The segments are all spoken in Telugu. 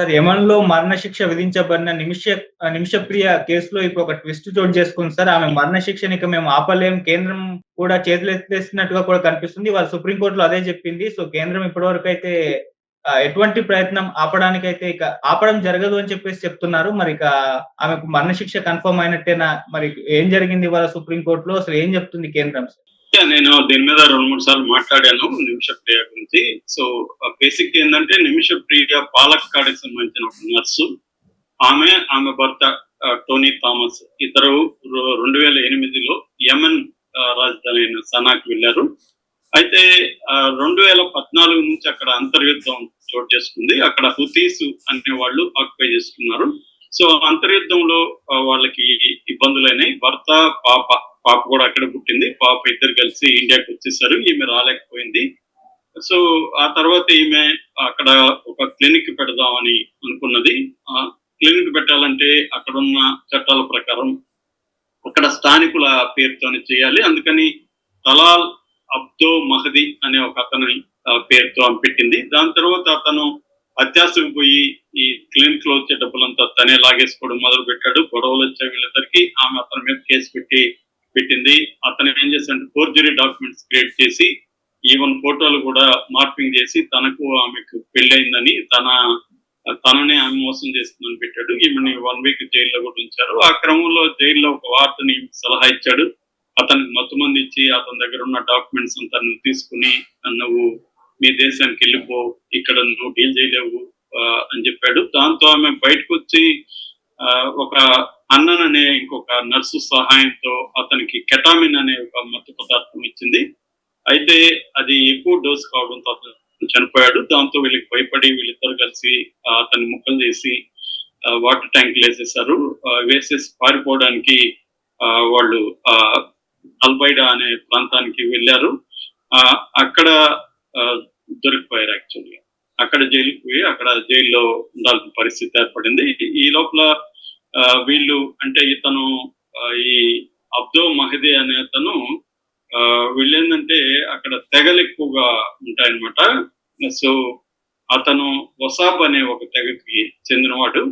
సార్ యమన్లో మరణశిక్ష విధించబడిన నిమిష నిమిషప్రియ కేసులో ఇప్పుడు ఒక ట్విస్ట్ చోటు చేసుకుంది సార్. ఆమె మరణశిక్షని ఇక మేము ఆపలేం. కేంద్రం కూడా చేతులెత్తేసినట్టుగా కూడా కనిపిస్తుంది. వాళ్ళు సుప్రీంకోర్టులో అదే చెప్పింది. సో కేంద్రం ఇప్పటివరకు అయితే ఎటువంటి ప్రయత్నం ఆపడానికి అయితే ఇక ఆపడం జరగదు అని చెప్పేసి చెప్తున్నారు. మరి ఇక ఆమెకు మరణశిక్ష కన్ఫర్మ్ అయినట్టేనా? మరి ఏం జరిగింది ఇవాళ సుప్రీంకోర్టులో? అసలు ఏం చెప్తుంది కేంద్రం సార్? యా, నేను దీని మీద రెండు మూడు సార్లు మాట్లాడాను నిమిష ప్రియ గురించి. సో బేసిక్ ఏంటంటే నిమిష ప్రియ పాలక్కాడికి సంబంధించిన ఒక నర్సు. ఆమె ఆమె భర్త టోనీ థామస్. ఇద్దరు రెండు వేల ఎనిమిదిలో యమన్ రాజధాని అయిన సనాకి వెళ్ళారు. అయితే రెండు వేల పద్నాలుగు నుంచి అక్కడ అంతర్యుద్ధం చోటు చేసుకుంది. అక్కడ హుతీస్ అనే వాళ్ళు ఆక్యుపై చేసుకున్నారు సో అంతర్యుద్ధంలో వాళ్ళకి ఇబ్బందులైనాయి. భర్త పాప పాప కూడా అక్కడ పుట్టింది. పాప ఇద్దరు కలిసి ఇండియాకి వచ్చేసారు. ఈమె రాలేకపోయింది. సో ఆ తర్వాత ఈమె అక్కడ ఒక క్లినిక్ పెడదామని అనుకున్నది. ఆ క్లినిక్ పెట్టాలంటే అక్కడ ఉన్న చట్టాల ప్రకారం అక్కడ స్థానికుల పేరుతోనే చేయాలి. అందుకని తలాల్ అబ్దో మహది అనే ఒక అతని పేరుతో పెట్టింది. దాని తర్వాత అతను అత్యాసకు పోయి ఈ క్లినిక్లో వచ్చే డబ్బులంతా తనే లాగేసుకోవడం మొదలు పెట్టాడు గొడవలు వచ్చే వీళ్ళిద్దరికి ఆమె అతని మీద కేసు పెట్టి పెట్టింది. అతను ఏం చేశాడంటే ఫోర్జరీ డాక్యుమెంట్స్ క్రియేట్ చేసి ఈవెన్ ఫోటోలు కూడా మార్పింగ్ చేసి తనకు ఆమెకు పెళ్ళయిందని తన తననే ఆమె మోసం చేస్తుందని పెట్టాడు. ఈమెని వన్ వీక్ జైల్లో కూడా ఉంచారు. ఆ క్రమంలో జైల్లో ఒక వార్తని సలహా ఇచ్చాడు. అతనికి మత్తుమంది ఇచ్చి అతని దగ్గర ఉన్న డాక్యుమెంట్స్ అంతా తీసుకుని నువ్వు మీ దేశానికి వెళ్ళిపో ఇక్కడ నువ్వు డీల్ చేయలేవు అని చెప్పాడు. దాంతో ఆమె బయటకు వచ్చి ఆ, ఒక అన్నన్ అనే ఇంకొక నర్సు సహాయంతో అతనికి కెటామిన్ అనే ఒక మత్తు పదార్థం ఇచ్చింది. అయితే అది ఎక్కువ డోస్ కావడంతో అతను చనిపోయాడు. దాంతో వీళ్ళకి భయపడి వీళ్ళిద్దరు కలిసి అతన్ని ముక్కలు చేసి వాటర్ ట్యాంక్ వేసేసారు వేసేసి పారిపోవడానికి వాళ్ళు అల్బైడా అనే ప్రాంతానికి వెళ్ళారు. అక్కడ దొరికిపోయారు యాక్చువల్గా. అక్కడ జైలుకి పోయి అక్కడ జైల్లో ఉండాల్సిన పరిస్థితి ఏర్పడింది. ఈ లోపల వీళ్ళు అంటే ఇతను ఈ అబ్దో మహదే అనే అతను ఆ, ఏంటంటే అక్కడ తెగలు ఎక్కువగా ఉంటాయన్నమాట. సో అతను వసాబ్ అనే ఒక తెగకి చెందినవాడు.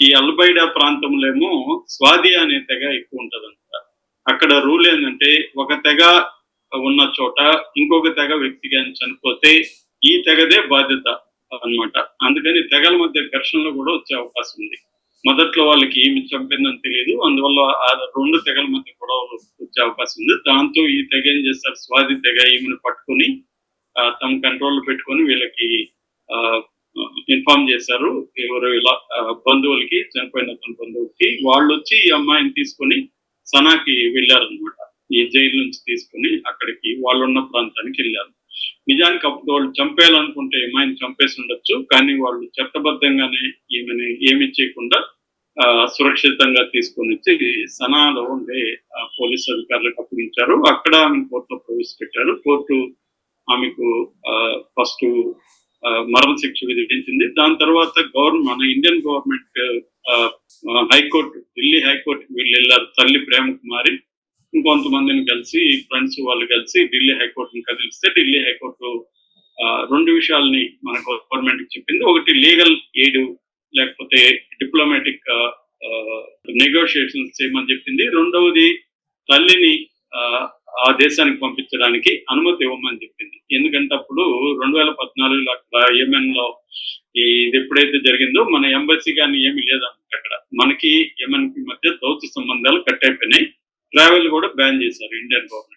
ఈ అల్బైడా ప్రాంతంలో ఏమో స్వాది అనే తెగ ఎక్కువ ఉంటదన్నమాట. అక్కడ రూల్ ఏంటంటే ఒక తెగ ఉన్న చోట ఇంకొక తెగ వ్యక్తి కానీ చనిపోతే ఈ తెగదే బాధ్యత అన్నమాట. అందుకని తెగల మధ్య ఘర్షణలు కూడా వచ్చే అవకాశం ఉంది. మొదట్లో వాళ్ళకి ఏమి చంపిందని తెలియదు. అందువల్ల ఆ రెండు తెగల మధ్య గొడవలు వచ్చే అవకాశం ఉంది. దాంతో ఈ తెగ ఏం చేస్తారు? స్వాతి తెగ ఈమెను పట్టుకొని తమ కంట్రోల్ పెట్టుకొని వీళ్ళకి ఇన్ఫార్మ్ చేశారు. ఎవరు ఇలా బంధువులకి చనిపోయిన అతని బంధువులకి. వాళ్ళు వచ్చి ఈ అమ్మాయిని తీసుకొని సనాకి వెళ్ళారనమాట ఈ జైలు నుంచి తీసుకొని అక్కడికి వాళ్ళు ఉన్న ప్రాంతానికి వెళ్ళారు. నిజానికి అప్పుడు వాళ్ళు చంపేయాలనుకుంటే ఏమైనా చంపేసి ఉండొచ్చు కానీ వాళ్ళు చట్టబద్ధంగానే ఈమెని ఏమి చేయకుండా ఆ, సురక్షితంగా తీసుకొని వచ్చి సనాలో ఉండే పోలీసు అధికారులకు అప్పగించారు. అక్కడ ఆమె కోర్టులో ప్రవేశపెట్టారు. కోర్టు ఆమెకు ఫస్ట్ మరణ శిక్ష విధించింది. దాని తర్వాత గవర్నమెంట్ మన ఇండియన్ గవర్నమెంట్ హైకోర్టు ఢిల్లీ హైకోర్టుకి వీళ్ళు వెళ్ళారు తల్లి ప్రేమ కుమారి ఇంకొంతమందిని కలిసి ఫ్రెండ్స్ వాళ్ళు కలిసి ఢిల్లీ హైకోర్టుని కదిలిస్తే ఢిల్లీ హైకోర్టు రెండు విషయాల్ని మన గవర్నమెంట్కి చెప్పింది. ఒకటి లీగల్ ఎయిడ్ లేకపోతే డిప్లొమాటిక్ నెగోషియేషన్స్ చేయమని చెప్పింది. రెండవది తల్లిని ఆ, దేశానికి పంపించడానికి అనుమతి ఇవ్వమని చెప్పింది. ఎందుకంటే అప్పుడు రెండు వేల పద్నాలుగులో అక్కడ యెమెన్లో ఇది ఎప్పుడైతే జరిగిందో మన ఎంబసీ కానీ ఏమి లేదన్నమాట అక్కడ. మనకి యెమెన్కి మధ్య దౌత్య సంబంధాలు కట్ అయిపోయినాయి ట్రావెల్ కూడా బ్యాన్ చేశారు ఇండియన్ గవర్నమెంట్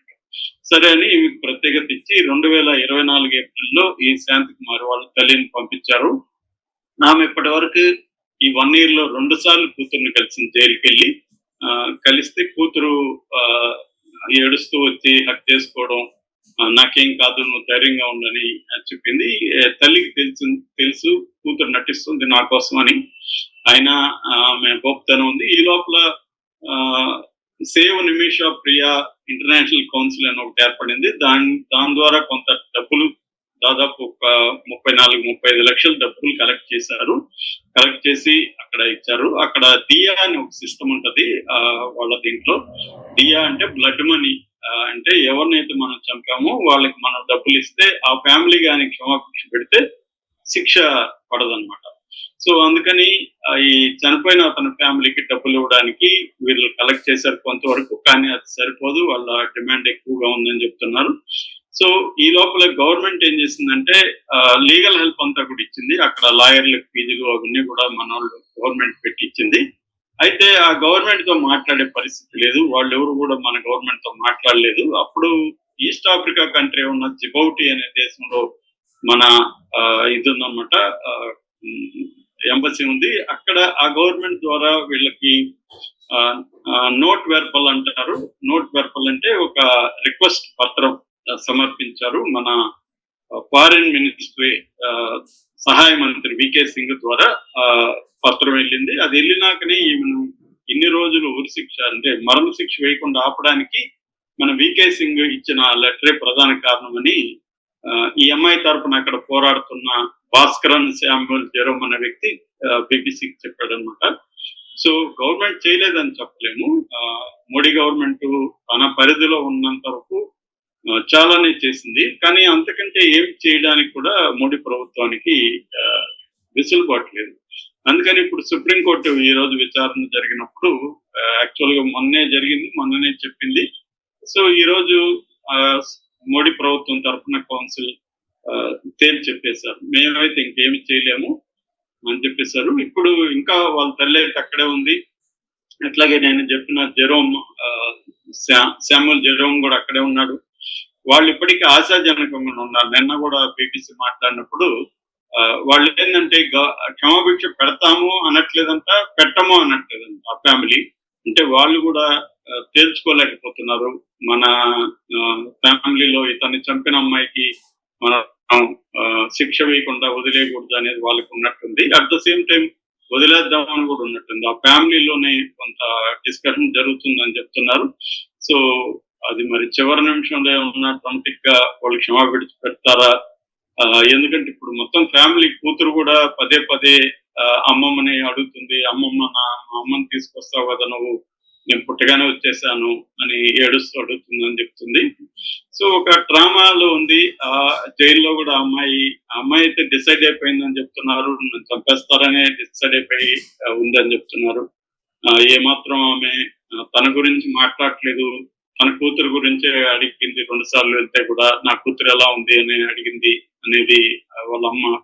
సరే అని ఈమెకు ప్రత్యేకత ఇచ్చి రెండు వేల ఇరవై నాలుగు ఏప్రిల్లో ఈ శాంతి కుమార్ వాళ్ళ తల్లిని పంపించారు. ఆమె ఇప్పటి వరకు ఈ వన్ ఇయర్లో రెండు సార్లు కూతురుని కలిసి జైలుకి వెళ్ళి. ఆ, కలిస్తే కూతురు ఆ, ఏడుస్తూ వచ్చి హక్ చేసుకోవడం నాకేం కాదు నువ్వు ధైర్యంగా ఉండని చెప్పింది. తల్లికి తెలుసు తెలుసు కూతురు నటిస్తుంది నా కోసం అని. ఆయన ఆమె గొప్పతనం ఉంది. ఈ లోపల ఆ, save Nimisha Priya international council అని ఒకటి ఏర్పడింది. దాని దాని ద్వారా కొంత డబ్బులు దాదాపు ఒక ముప్పై నాలుగు ముప్పై ఐదు లక్షల డబ్బులు కలెక్ట్ చేశారు. కలెక్ట్ చేసి అక్కడ ఇచ్చారు. అక్కడ దియా అని ఒక సిస్టమ్ ఉంటది ఆ, వాళ్ళ దీంట్లో. దియా అంటే బ్లడ్ మనీ. అంటే ఎవరినైతే మనం చంపామో వాళ్ళకి మనం డబ్బులు ఇస్తే ఆ ఫ్యామిలీ కానీ క్షమాభిక్ష పెడితే శిక్ష పడదనమాట సో అందుకని ఈ చనిపోయిన అతని ఫ్యామిలీకి డబ్బులు ఇవ్వడానికి వీళ్ళు కలెక్ట్ చేశారు కొంతవరకు కానీ అది సరిపోదు వాళ్ళ డిమాండ్ ఎక్కువగా ఉందని చెప్తున్నారు. సో ఈ లోపల గవర్నమెంట్ ఏం చేసిందంటే లీగల్ హెల్ప్ అంతా కూడా ఇచ్చింది. అక్కడ లాయర్లకు ఫీజులు అవన్నీ కూడా మన వాళ్ళు గవర్నమెంట్ పెట్టి ఇచ్చింది అయితే ఆ గవర్నమెంట్తో మాట్లాడే పరిస్థితి లేదు. వాళ్ళు ఎవరు కూడా మన గవర్నమెంట్తో మాట్లాడలేదు. అప్పుడు ఈస్ట్ ఆఫ్రికా కంట్రీ ఉన్న జిబౌటి అనే దేశంలో మన ఆ, ఇది ఉందన్నమాట ఎంబసీ ఉంది. అక్కడ ఆ గవర్నమెంట్ ద్వారా వీళ్ళకి నోట్ వెర్పల్ అంటారు. నోట్ వెర్పల్ అంటే ఒక రిక్వెస్ట్ పత్రం సమర్పించారు మన ఫారిన్ మినిస్ట్రీ సహాయ మంత్రి వికే సింగ్ ద్వారా ఆ, పత్రం వెళ్ళింది. అది వెళ్ళినాకనే ఈమెను ఇన్ని రోజులు ఉరి శిక్ష అంటే మరణ శిక్ష వేయకుండా ఆపడానికి మన వికే సింగ్ ఇచ్చిన లెటరే ప్రధాన కారణమని ఈ అమ్మాయి తరపున అక్కడ పోరాడుతున్న భాస్కరన్ శామ్యుల్ జెరోమ్ అనే వ్యక్తి బీబీసీకి చెప్పాడు అనమాట సో గవర్నమెంట్ చేయలేదని చెప్పలేము. ఆ, మోడీ గవర్నమెంట్ తన పరిధిలో ఉన్నంత వరకు చాలానే చేసింది. కానీ అంతకంటే ఏం చేయడానికి కూడా మోడీ ప్రభుత్వానికి ఆ, వెసులుబాటు లేదు. అందుకని ఇప్పుడు సుప్రీంకోర్టు ఈ రోజు విచారణ జరిగినప్పుడు యాక్చువల్గా మొన్నే జరిగింది మొన్ననే చెప్పింది. సో ఈ రోజు ఆ, మోడీ ప్రభుత్వం తరఫున కౌన్సిల్ ఆ, తేల్చి చెప్పేశారు. మేమైతే ఇంకేమి చేయలేము అని చెప్పేశారు. ఇప్పుడు ఇంకా వాళ్ళ తల్లి అయితే అక్కడే ఉంది. అట్లాగే నేను చెప్పిన జెరోమ్ ఆ, శామ్యుల్ జెరోమ్ కూడా అక్కడే ఉన్నాడు. వాళ్ళు ఇప్పటికీ ఆశాజనకంగా ఉన్నారు. నిన్న కూడా బీబీసీ మాట్లాడినప్పుడు వాళ్ళు ఏంటంటే క్షమాభిక్ష పెడతాము అనట్లేదంట పెట్టము అనట్లేదంట ఆ ఫ్యామిలీ. అంటే వాళ్ళు కూడా తేల్చుకోలేకపోతున్నారు. మన ఫ్యామిలీలో ఇతన్ని చంపిన అమ్మాయికి మన ఆ, శిక్ష వేయకుండా వదిలేయకూడదు అనేది వాళ్ళకి ఉన్నట్టుంది. అట్ ద సేమ్ టైం వదిలేద్దామని కూడా ఉన్నట్టుంది. ఆ ఫ్యామిలీలోనే కొంత డిస్కషన్ జరుగుతుందని చెప్తున్నారు. సో అది మరి చివరి నిమిషంలో ఏమన్నా ఆటోమేటిక్గా వాళ్ళు క్షమాభిడి పెడతారా? ఎందుకంటే ఇప్పుడు మొత్తం ఫ్యామిలీ కూతురు కూడా పదే పదే అమ్మమ్మని అడుగుతుంది. అమ్మమ్మ నా అమ్మని తీసుకొస్తావు కదా నువ్వు. నేను పుట్టగానే వచ్చేసాను అని ఏడుస్తూ అడుగుతుందని చెప్తుంది. సో ఒక డ్రామాలో ఉంది. ఆ జైల్లో కూడా అమ్మాయి ఆ అమ్మాయి అయితే డిసైడ్ అయిపోయిందని చెప్తున్నారు. చంపేస్తారనే డిసైడ్ అయిపోయి ఉందని చెప్తున్నారు. ఏమాత్రం ఆమె తన గురించి మాట్లాడట్లేదు తన కూతురు గురించే అడిగింది. రెండు సార్లు వెళ్తే కూడా నా కూతురు ఎలా ఉంది అని అడిగింది అనేది వాళ్ళ అమ్మ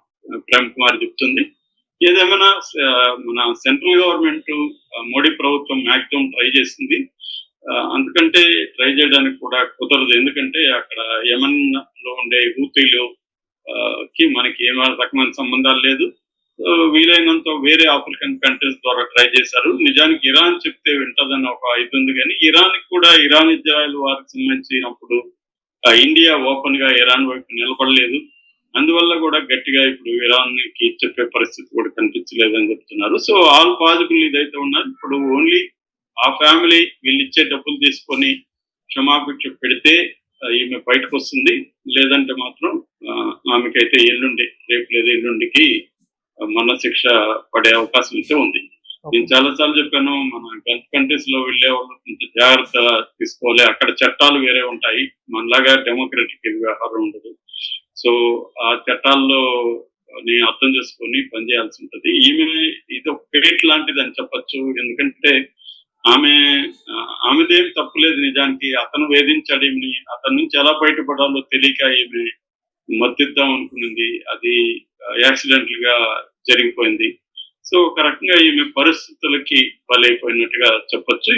ప్రేమ్ కుమార్ చెప్తుంది. ఏదేమైనా మన సెంట్రల్ గవర్నమెంట్ మోడీ ప్రభుత్వం మాక్సిమం ట్రై చేసింది. ఆ, అందుకంటే ట్రై చేయడానికి కూడా కుదరదు. ఎందుకంటే అక్కడ యమన్లో ఉండే హూతీలు కి మనకి ఏ రకమైన సంబంధాలు లేదు. వీలైనంత వేరే ఆఫ్రికన్ కంట్రీస్ ద్వారా ట్రై చేశారు. నిజానికి ఇరాన్ చెప్తే వింటదని ఒక ఇది ఉంది కానీ ఇరాన్ కూడా ఇరాన్ ఇజ్రాయెల్ వారికి సంబంధించినప్పుడు ఇండియా ఓపెన్గా ఇరాన్ వైపు నిలబడలేదు. అందువల్ల కూడా గట్టిగా ఇప్పుడు ఇరాన్కి చెప్పే పరిస్థితి కూడా కనిపించలేదని చెప్తున్నారు. సో ఆల్ పాజిబుల్ ఇదైతే ఉన్నారు. ఇప్పుడు ఓన్లీ ఆ ఫ్యామిలీ వీళ్ళు ఇచ్చే డబ్బులు తీసుకొని క్షమాభిక్ష పెడితే ఈమె బయటకు వస్తుంది లేదంటే మాత్రం ఆమెకైతే ఎల్లుండి రేపు లేదా ఎల్లుండికి మరణశిక్ష శిక్ష పడే అవకాశం అయితే ఉంది. నేను చాలా సార్లు చెప్పాను మన గల్ఫ్ కంట్రీస్లో వెళ్ళే వాళ్ళు కొంచెం జాగ్రత్త తీసుకోవాలి. అక్కడ చట్టాలు వేరే ఉంటాయి. మనలాగా డెమోక్రటిక్ వ్యవహారం ఉండదు. సో ఆ చట్టాల్లో ని అర్థం చేసుకొని పనిచేయాల్సి ఉంటది. ఈమె ఇది ఒక పేట్ లాంటిది అని చెప్పొచ్చు. ఎందుకంటే ఆమె ఆమెదేం తప్పులేదు నిజానికి. అతను వేధించాడు ఈమెని. అతని నుంచి ఎలా బయటపడాలో తెలియక ఈమె మద్దిద్దాం అనుకున్నది అది యాక్సిడెంటల్గా జరిగిపోయింది. సో ఒక రకంగా ఈమె పరిస్థితులకి బలైపోయినట్టుగా చెప్పొచ్చు.